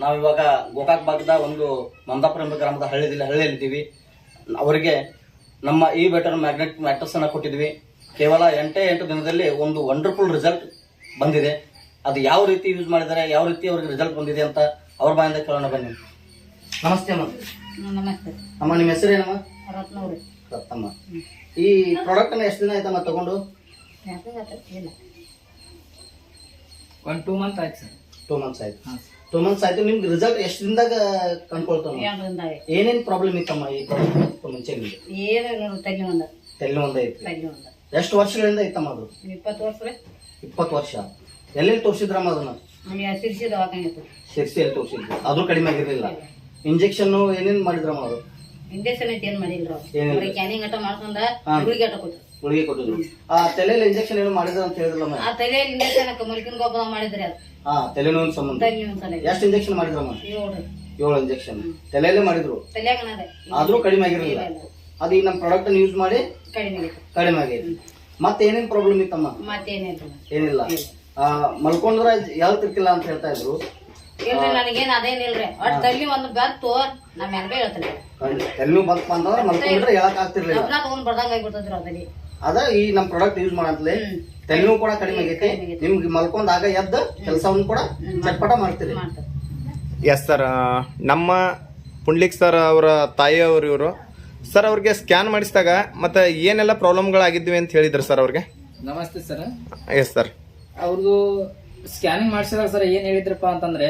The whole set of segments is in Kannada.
ನಾವು ಇವಾಗ ಗೋಕಾಕ್ ಭಾಗದ ಒಂದು ಮಂದಾಪುರ ಎಂಬ ಗ್ರಾಮದ ಹಳ್ಳಿಯಲ್ಲಿ ಹಳ್ಳಿಯಲ್ಲಿದ್ದೀವಿ ಅವರಿಗೆ ನಮ್ಮ ಈ ಬೆಟರ್ ಮ್ಯಾಗ್ನೆಟ್ ಮ್ಯಾಟ್ರಸ್ ಅನ್ನ ಕೊಟ್ಟಿದ್ವಿ. ಕೇವಲ ಎಂಟೇ ಎಂಟು ದಿನದಲ್ಲಿ ಒಂದು ವಂಡರ್ಫುಲ್ ರಿಸಲ್ಟ್ ಬಂದಿದೆ. ಅದು ಯಾವ ರೀತಿ ಯೂಸ್ ಮಾಡಿದ್ದಾರೆ ಯಾವ ರೀತಿ ಅವ್ರಿಗೆ ರಿಸಲ್ಟ್ ಬಂದಿದೆ ಅಂತ ಅವ್ರ ಬಾಯಿಂದ ಕೇಳೋಣ ಬನ್ನಿ. ನಮಸ್ತೆ ಅಮ್ಮ. ನಮಸ್ತೆ. ಅಮ್ಮ ನಿಮ್ಮ ಹೆಸರೇನಮ್ಮ ರತ್ನಮ್ಮ. ಈ ಪ್ರಾಡಕ್ಟ್ ಅನ್ನ ಎಷ್ಟು ದಿನ ಆಯ್ತಮ್ಮ ತಗೊಂಡು? ಒನ್ ಟೂ ಮಂತ್ ಆಯ್ತು ಸರ್. ಟೂ ಮಂತ್ಸ್ ಆಯ್ತು. ಟೂ ಮಂತ್ಸ್ ಆಯ್ತು ನಿಮ್ಗೆ ರಿಸಲ್ಟ್ ಎಷ್ಟು ದಿನದಾಗ ಕಂಡ್ಕೊಳ್ತಾವ ಏನೇನ್ ಪ್ರಾಬ್ಲಮ್ ಇತ್ತಮ್ಮ ಈ ಪ್ರಾಬ್ಲಮ್ ಮುಂಚೆ ನಿಮ್ಗೆ? ಏನು ತಲೆ ಒಂದ ತೆಲ್ಲು ಒಂದ ಐತಿ ತಲೆ ಒಂದ ಎಷ್ಟು ವರ್ಷಗಳಿಂದ ಇತ್ತಮ್ಮ ಅದು? ಇಪ್ಪತ್ತು ವರ್ಷ ಇಪ್ಪತ್ತು ವರ್ಷ. ಎಲ್ಲೆಲ್ಲಿ ತೋರಿಸಿದ್ರಮ್ಮ ಅದನ್ನ? ಸಿರಿಸಿ ದವಾಖಾನೆ ಶಿರ್ಸಿ ಎಲ್ಲಿ ತೋರಿಸಿದ್ರು ಅದು ಕಡಿಮೆ ಆಗಿರ್ಲಿಲ್ಲ. ಇಂಜೆಕ್ಷನ್ ಏನೇನ್ ಮಾಡಿದ್ರಮ್ಮ ಅವರು ಇಂಜೆಕ್ಷನ್ ಐತಿ ಏನು ಮಾಡಿದ್ರು? ಏನಿಲ್ಲ. ಬರೀ ಕ್ಯಾನಿಂಗ್ ಅಟ ಮಾಡ್ಕೊಂಡ. ಗುಳಿಗೆ ಅಟ ಕೊಟ್ಟು ಗುಳಿಗೆ ಕೊಟ್ಟಿದ್ರು. ಆ ತಲೆಯಲ್ಲಿ ಇಂಜೆಕ್ಷನ್ ಏನು ಮಾಡಿದ್ರ ಅಂತ ಹೇಳಿದ್ರಮ್ಮ ಆ ತಲೆಯಲ್ಲಿ ಇಂಜೆಕ್ಷನ್ ಮಲ್ಕಿನ ಗೊಬ್ಬರ ಮಾಡಿದ್ರಿ ಅದು. ಹಾ ತಲೆನೋವಿನ ಸಂಬಂಧ. ತಲೆ ಎಷ್ಟು ಇಂಜೆಕ್ಷನ್ ಮಾಡಿದ್ರಮ್ಮ ಏಳು. ಇಂಜೆಕ್ಷನ್ ತಲೆಯಲ್ಲೇ ಮಾಡಿದ್ರು? ಆದ್ರೂ ಕಡಿಮೆ ಆಗಿರಲಿಲ್ಲ. ಅದು ಈಗ ನಮ್ಮ ಪ್ರಾಡಕ್ಟ್ ಯೂಸ್ ಮಾಡಿ ಕಡಿಮೆ ಆಗೈತಿ ಮತ್ತೆ ಏನೇನ್ ಪ್ರಾಬ್ಲಮ್ ಇತ್ತಮ್ಮ? ಏನಿಲ್ಲ. ಆ, ಮಲ್ಕೊಂಡ್ರ ಯಾವ್ತಿರ್ಕಿಲ್ಲ ಅಂತ ಹೇಳ್ತಾ ಇದ್ರು. ಇಲ್ರಿ ನನಗೇನು ಅದೇನಿಲ್ರಿ ಒಟ್ ತಲೆ ಒಂದು ಬೆತ್ತು ನಮ್ಮ ಮ್ಯಾಲ್ಬೇ ಹೇಳ್ತೀನಿ ಎಲ್ಲಿ ಬಂತಪ್ಪ ಅಂತಂದ್ರೆ ಮಲ್ಕೊಂಡ್ರೆ ಹೇಳಕ್ ಆಗ್ತಿರ್ಲಿಲ್ಲ. ಅದನ್ನ ತಗೊಂಡ್ ಬರ್ದಂಗ ಆಗಿಬಿಡ್ತದ್ರಿ ಅದಲ್ಲಿ ಅದ ಈ ನಮ್ ಪ್ರಾಡಕ್ಟ್ ಯೂಸ್ ಮಾಡಂತಲೇ ತೆಲಿನೂ ಕೂಡ ಕಡಿಮೆ ಆಗೈತಿ. ನಿಮ್ಗೆ ಮಲ್ಕೊಂಡಾಗ ಎದ್ದು ಕೆಲಸವನ್ನು ಕೂಡ ಚಟ್ಪಟ ಮಾಡ್ತೀರಿ. ಎಸ್ ಸರ್ ನಮ್ಮ ಪುಂಡ್ಲಿಕ್ ಸರ್ ಅವರ ತಾಯಿಯವರು ಇವರು. ಸರ್ ಅವ್ರಿಗೆ ಸ್ಕ್ಯಾನ್ ಮಾಡಿಸಿದಾಗ ಮತ್ತೆ ಏನೆಲ್ಲ ಪ್ರಾಬ್ಲಮ್ಗಳಾಗಿದ್ವಿ ಅಂತ ಹೇಳಿದ್ರು ಸರ್ ಅವ್ರಿಗೆ? ನಮಸ್ತೆ ಸರ್ ಎಸ್ ಸರ್ ಅವ್ರದ್ದು ಸ್ಕ್ಯಾನಿಂಗ್ ಮಾಡಿಸಿದಾಗ ಸರ್ ಏನು ಹೇಳಿದ್ರಪ್ಪ ಅಂತಂದ್ರೆ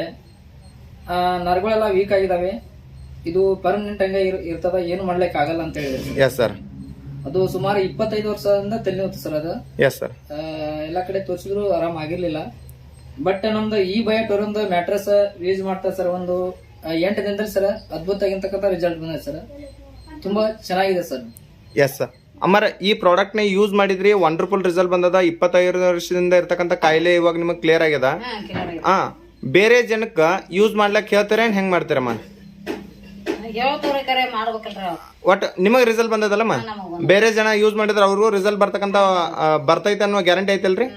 ನರಗಳೆಲ್ಲ ವೀಕ್ ಆಗಿದಾವೆ. ಇದು ಪರ್ಮನೆಂಟ್ ಹಂಗೆ ಇರ್- ಇರ್ತದ ಏನು ಮಾಡ್ಲಿಕ್ಕೆ ಆಗಲ್ಲ ಅಂತ ಹೇಳಿದ್ರು. ಎಸ್ ಸರ್ ಅದು ಸುಮಾರು ಇಪ್ಪತ್ತೈದು ವರ್ಷದಿಂದ ತಲೆ ಹೋಯ್ತು ಸರ್ ಅದು ಎಸ್ ಸರ್ ಎಲ್ಲ ಕಡೆ ತೋರಿಸಿದ್ರು ಆರಾಮ್ ಆಗಿರ್ಲಿಲ್ಲ. ಬಟ್ ನಮ್ದು ಈ ಬಯಟ್ ಅವರೊಂದು ಮ್ಯಾಟ್ರಸ್ ಯೂಸ್ ಮಾಡ್ತಾ ಸರ್ ಒಂದು ಎಂಟು ದಿನದಲ್ಲಿ ಸರ್ ಅದ್ಭುತ ಆಗಿರ್ತಕ್ಕಂಥ ರಿಸಲ್ಟ್ ಬಂದಿದೆ ಸರ್ ತುಂಬಾ ಚೆನ್ನಾಗಿದೆ ಸರ್ ಎಸ್ ಸರ್ ಅಮ್ಮರ ಈ ಪ್ರಾಡಕ್ಟ್ನ ಯೂಸ್ ಮಾಡಿದ್ರಿ ವಂಡರ್ಫುಲ್ ರಿಸಲ್ಟ್ ಬಂದದ ಇಪ್ಪತ್ತೈದು ವರ್ಷದಿಂದ ಇರ್ತಕ್ಕಂಥ ಕಾಯಿಲೆ ಇವಾಗ ನಿಮಗೆ ಕ್ಲಿಯರ್ ಆಗ್ಯದ. ಹಾ. ಬೇರೆ ಜನಕ್ಕೆ ಯೂಸ್ ಮಾಡ್ಲಕ್ ಹೇಳ್ತಾರೆ ಹೆಂಗ್ ಮಾಡ್ತೀರಮ್ಮ? ಒಟ್ ನಿಮಗೆ ರಿಸಲ್ಟ್ ಬಂದದಲ್ಲಮ್ಮ? ಬೇರೆ ಜನ ಯೂಸ್ ಮಾಡಿದ್ರೆ ಅವ್ರಿಗೂ ರಿಸಲ್ಟ್ ಬರ್ತಕ್ಕಂತ ಬರ್ತೈತೆ ಅನ್ನೋ ಗ್ಯಾರಂಟಿ ಐತಲ್ರಿ?